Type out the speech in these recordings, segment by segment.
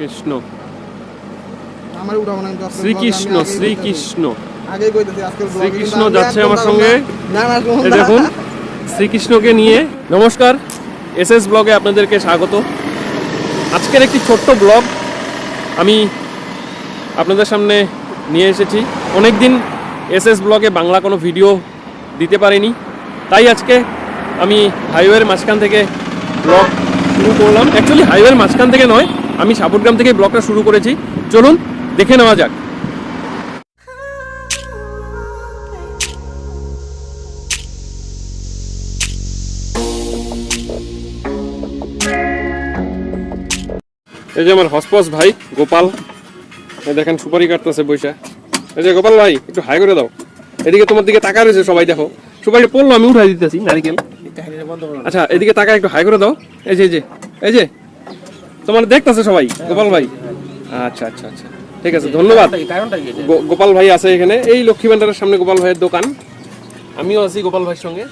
কৃষ্ণ আমার উঠাবো না শ্রীকৃষ্ণ শ্রীকৃষ্ণ কইতাছি। কইতেছি এ শ্রীকৃষ্ণ যাচ্ছে আমার সঙ্গে। না। না। দেখুন শ্রীকৃষ্ণকে নিয়ে নমস্কার এস এস ব্লগে আপনাদেরকে স্বাগত আজকের একটি ছোট্ট ব্লগ আমি আপনাদের সামনে নিয়ে এসেছি অনেক দিন এস এস ব্লগে বাংলা কোনো ভিডিও দিতে পারিনি তাই আজকে আমি হাইওয়ের মাঝখান থেকে ব্লগ শুরু করলাম অ্যাকচুয়ালি হাইওয়ের মাঝখান থেকে নয় আমি সাপুরগ্রাম থেকে ব্লগটা শুরু করেছি। চলুন দেখে নেওয়া যাক। এই যে আমার হসপস ভাই গোপাল। দেখেন সুপারি কাটতেছে বৈশা এই যে গোপাল ভাই একটু হাই করে দাও। এদিকে তোমার দিকে তাকা রয়েছে সবাই দেখো। সুপারি পড়ল আমি উঠাই দিতেছি নারিকেল। আচ্ছা এদিকে তাকা একটু হাই করে দাও। এই যে এই যে এই যে। তোমার দেখতেছে সবাই? গোপাল ভাই? আচ্ছা আচ্ছা আচ্ছা। ঠিক আছে ধন্যবাদ। গো- গোপাল ভাই আছে এখানে। এই লক্ষ্মী ভান্ডারের সামনে গোপাল ভাইয়ের দোকান। আমিও আছি গোপাল ভাইয়ের সঙ্গে।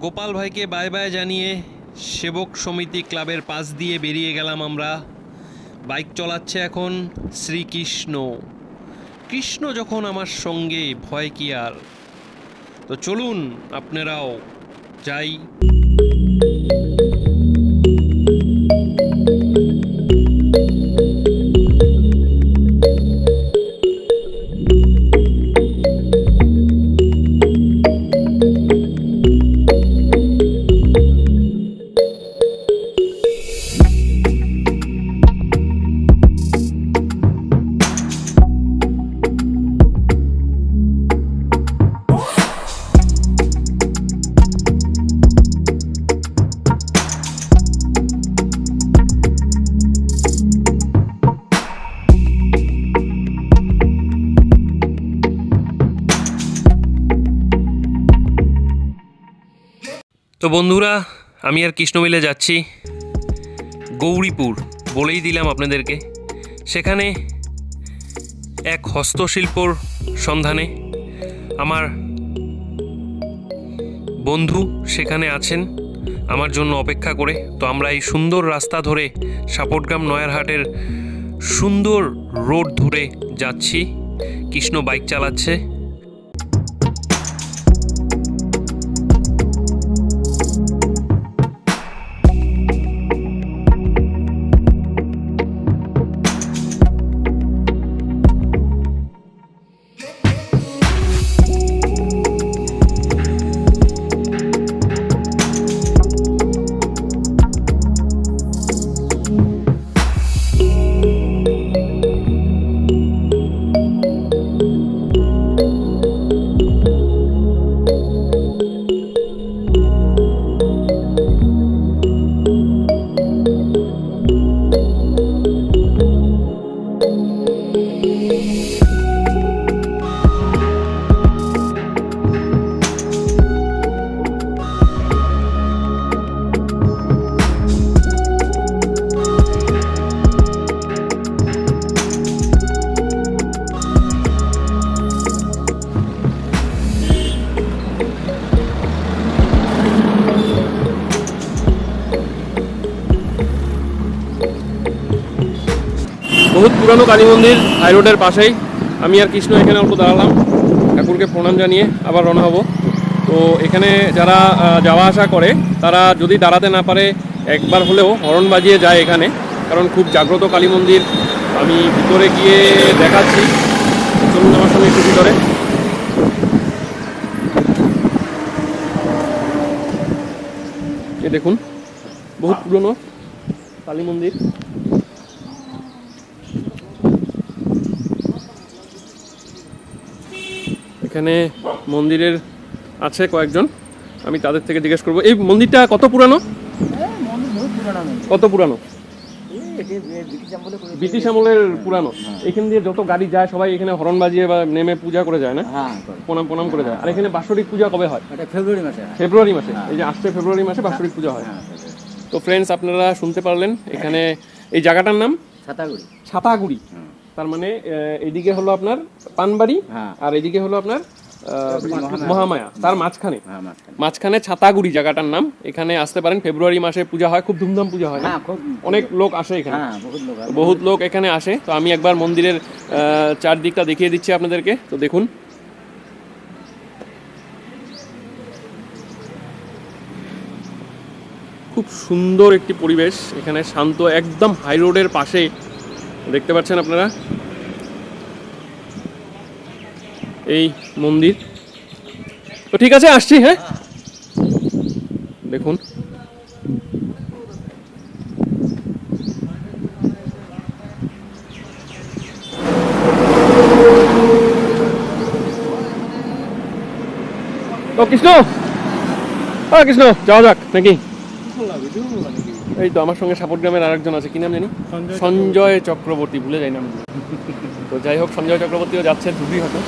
গোপাল ভাইকে বাই বাই জানিয়ে সেবক সমিতি ক্লাবের পাশ দিয়ে বেরিয়ে গেলাম আমরা। বাইক চলাচ্ছে এখন শ্রীকৃষ্ণ। কৃষ্ণ যখন আমার সঙ্গে ভয় কি আর? তো চলুন আপনারাও যাই। তো বন্ধুরা, আমি আর কৃষ্ণমিলে যাচ্ছি গৌরীপুর বলেই দিলাম আপনাদেরকে। সেখানে এক হস্তশিল্পর সন্ধানে আমার বন্ধু সেখানে আছেন আমার জন্য অপেক্ষা করে। তো আমরা এই সুন্দর রাস্তা ধরে সাপটগ্রাম নয়ারহাটের সুন্দর রোড ধরে যাচ্ছি। কৃষ্ণ বাইক চালাচ্ছে। বহুত পুরানো কালী মন্দির হাই রোডের পাশেই। আমি আর কৃষ্ণ এখানে অল্প দাঁড়ালাম। ঠাকুরকে প্রণাম জানিয়ে আবার রওনা হব। তো এখানে যারা যাওয়া আসা করে, তারা যদি দাঁড়াতে না পারে, একবার হলেও হরণ বাজিয়ে যায় এখানে। কারণ খুব জাগ্রত কালী মন্দির। আমি ভিতরে গিয়ে দেখাচ্ছি। চলুন আমার সঙ্গে একটু ভিতরে। এ দেখুন, বহুত পুরনো কালী মন্দির। এখানে মন্দিরের আছে কয়েকজন। আমি তাদের থেকে জিজ্ঞেস করব। এই মন্দিরটা কত পুরানো? কত পুরানো? ব্রিটিশ আমলের পুরানো। এখান দিয়ে যত গাড়ি যায় সবাই এখানে হরণ বাজিয়ে বা নেমে পূজা করে যায় না? হ্যাঁ প্রণাম প্রণাম করে যায়। আর এখানে বাৎসরিক পূজা কবে হয়? ফেব্রুয়ারি মাসে ফেব্রুয়ারি মাসে। এই যে আসছে ফেব্রুয়ারি মাসে বাৎসরিক পূজা হয়। হ্যাঁ, তো ফ্রেন্ডস আপনারা শুনতে পারলেন এখানে এই জায়গাটার নাম? ছাতাগুড়ি। ছাতাগুড়ি। তার মানে এদিকে হলো আপনার পানবাড়ি হ্যাঁ। আর এদিকে হলো আপনার মহামায়া। তার মাঝখানে। হ্যাঁ, মাঝখানে। মাঝখানে ছাতাগুড়ি জায়গাটার নাম। এখানে আসতে পারেন ফেব্রুয়ারি মাসে পূজা হয় খুব ধুমধাম পূজা হয় হ্যাঁ, অনেক লোক আসে এখানে। বহুত লোক এখানে আসে। তো আমি একবার মন্দিরের আহ, চারদিকটা দেখিয়ে দিচ্ছি আপনাদেরকে। তো দেখুন। খুব সুন্দর একটি পরিবেশ। এখানে শান্ত একদম হাই রোডের পাশে দেখতে পাচ্ছেন আপনারা? এই মন্দির। তো ঠিক আছে, আসছি হ্যাঁ? দেখুন। ও, কৃষ্ণ! কৃষ্ণ, যাওয়া যাক, নাকি? এই তো আমার সঙ্গে সাপোর্ট গ্রামের আরেকজন আছে কি নাম জানি? সঞ্জয় চক্রবর্তী ভুলে যাই নাম। তো যাই হোক সঞ্জয় চক্রবর্তীও যাচ্ছে ধুবড়ি হয়তো।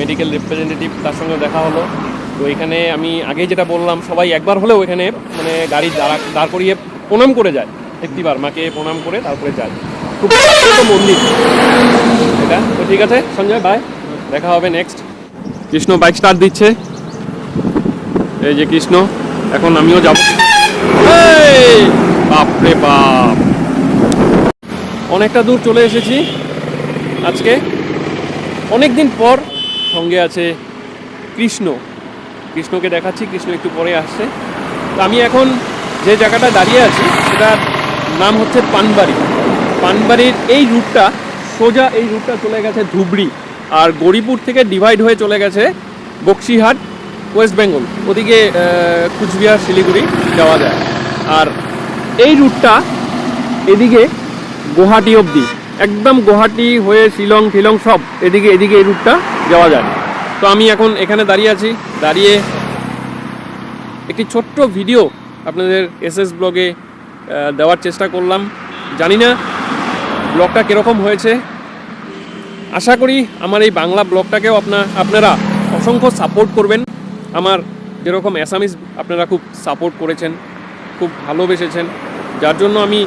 মেডিকেল রিপ্রেজেন্টেটিভ তার সঙ্গে দেখা হলো। তো এখানে আমি আগে যেটা বললাম সবাই একবার হলেও এখানে মানে গাড়ি দাঁড়া দাঁড় করিয়ে প্রণাম করে যায়। একটিবার মাকে প্রণাম করে তারপরে যায়। খুব মন্দির। এটা? তো ঠিক আছে সঞ্জয় বাই দেখা হবে নেক্সট কৃষ্ণ বাইক স্টার্ট দিচ্ছে। এই যে কৃষ্ণ এখন আমিও যাব। বাপরে বাপ। অনেকটা দূর চলে এসেছি আজকে। অনেক দিন পর সঙ্গে আছে কৃষ্ণ। কৃষ্ণকে দেখাচ্ছি, কৃষ্ণ একটু পরে আসছে। তো আমি এখন যে জায়গাটা দাঁড়িয়ে আছি, সেটার নাম হচ্ছে পানবাড়ি। পানবাড়ির এই রুটটা, সোজা এই রুটটা চলে গেছে ধুবড়ি আর গৌরীপুর থেকে ডিভাইড হয়ে চলে গেছে বক্সিহাট, ওয়েস্ট বেঙ্গল। ওদিকে কুচবিহার, শিলিগুড়ি যাওয়া যায়। আর এই রুটটা এদিকে গুয়াহাটি অবধি। একদম গুয়াহাটি হয়ে শিলং ফিলং সব এদিকে এদিকে এই রুটটা যাওয়া যায়। তো আমি এখন এখানে দাঁড়িয়ে আছি। দাঁড়িয়ে একটি ছোট্ট ভিডিও আপনাদের এস এস ব্লগে দেওয়ার চেষ্টা করলাম। জানি না ব্লগটা কীরকম হয়েছে। আশা করি আমার এই বাংলা ব্লগটাকেও আপনার আপনারা অসংখ্য সাপোর্ট করবেন। আমার যেরকম অ্যাসামিস আপনারা খুব সাপোর্ট করেছেন। খুব ভালোবেসেছেন। যার জন্য আমি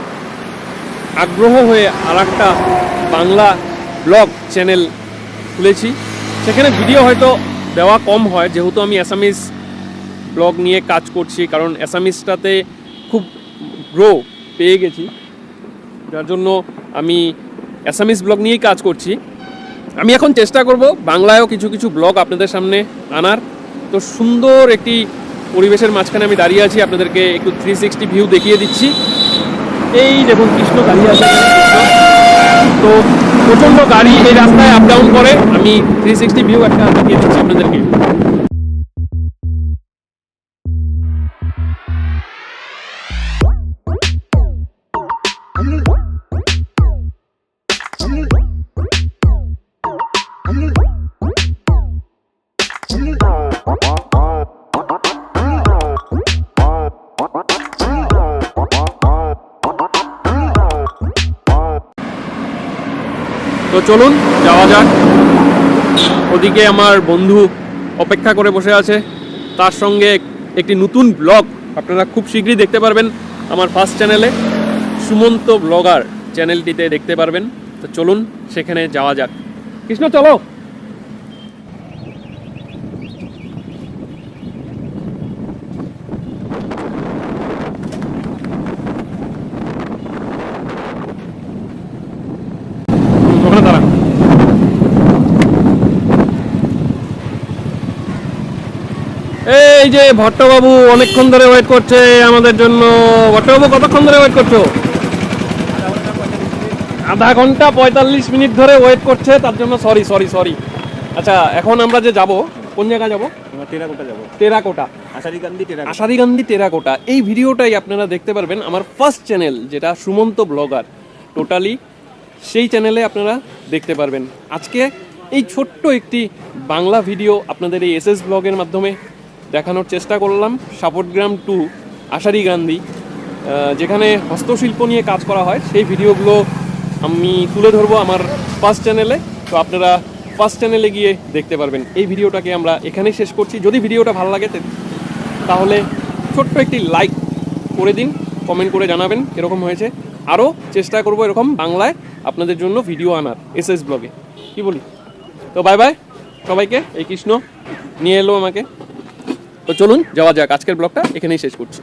আগ্রহ হয়ে আর বাংলা ব্লগ চ্যানেল খুলেছি। সেখানে ভিডিও হয়তো দেওয়া কম হয়, যেহেতু আমি অ্যাসামিস ব্লগ নিয়ে কাজ করছি, কারণ অ্যাসামিসটাতে খুব গ্রো পেয়ে গেছি। যার জন্য আমি অ্যাসামিস ব্লগ নিয়েই কাজ করছি। আমি এখন চেষ্টা করব বাংলায়ও কিছু কিছু ব্লগ আপনাদের সামনে আনার। তো সুন্দর একটি পরিবেশের মাঝখানে আমি দাঁড়িয়ে আছি, আপনাদেরকে একটু থ্রি সিক্সটি ভিউ দেখিয়ে দিচ্ছি। এই দেখুন, কৃষ্ণ দাঁড়িয়ে আছে। তো প্রচণ্ড গাড়ি এই রাস্তায় আপ ডাউন করে, আমি থ্রি সিক্সটি ভিউ একটা দেখিয়ে দিচ্ছি আপনাদেরকে। তো চলুন, যাওয়া যাক। ওদিকে আমার বন্ধু অপেক্ষা করে বসে আছে। তার সঙ্গে একটি নতুন ব্লগ আপনারা খুব শীঘ্রই দেখতে পারবেন আমার ফার্স্ট চ্যানেলে। সুমন্ত ব্লগার চ্যানেলটিতে দেখতে পারবেন। তো চলুন, সেখানে যাওয়া যাক। কৃষ্ণ, চলো। ওখানে দাঁড়া এই যে ভট্টবাবু অনেকক্ষণ ধরে ওয়েট করছে আমাদের জন্য। ভট্টবাবু কতক্ষণ ধরে ওয়েট করছ? আধা ঘণ্টা পঁয়তাল্লিশ মিনিট ধরে ওয়েট করছে তার জন্য সরি সরি সরি আচ্ছা এখন আমরা যে যাব কোন জায়গায় যাব? টেরাকোটা যাব। টেরাকোটা। টেরাকোটা। এই ভিডিওটাই আপনারা দেখতে পারবেন আমার ফার্স্ট চ্যানেল যেটা সুমন্ত ব্লগার টোটালি সেই চ্যানেলে আপনারা দেখতে পারবেন। আজকে এই ছোট্ট একটি বাংলা ভিডিও আপনাদের এই এস এস ব্লগের মাধ্যমে দেখানোর চেষ্টা করলাম সাপোর্টগ্রাম টু আশারি গান্ধী যেখানে হস্তশিল্প নিয়ে কাজ করা হয়। সেই ভিডিওগুলো আমি তুলে ধরবো আমার ফার্স্ট চ্যানেলে তো আপনারা ফার্স্ট চ্যানেলে গিয়ে দেখতে পারবেন। এই ভিডিওটাকে আমরা এখানেই শেষ করছি। যদি ভিডিওটা ভালো লাগে তাহলে ছোট্ট একটি লাইক করে দিন কমেন্ট করে জানাবেন, এরকম হয়েছে। আরও চেষ্টা করব এরকম বাংলায় আপনাদের জন্য ভিডিও আনার এস এস ব্লগে কি বলি? তো বাই বাই সবাইকে, এই কৃষ্ণ, নিয়ে এলো আমাকে। তো চলুন, যাওয়া যাক, আজকের ব্লগটা এখানেই শেষ করছি।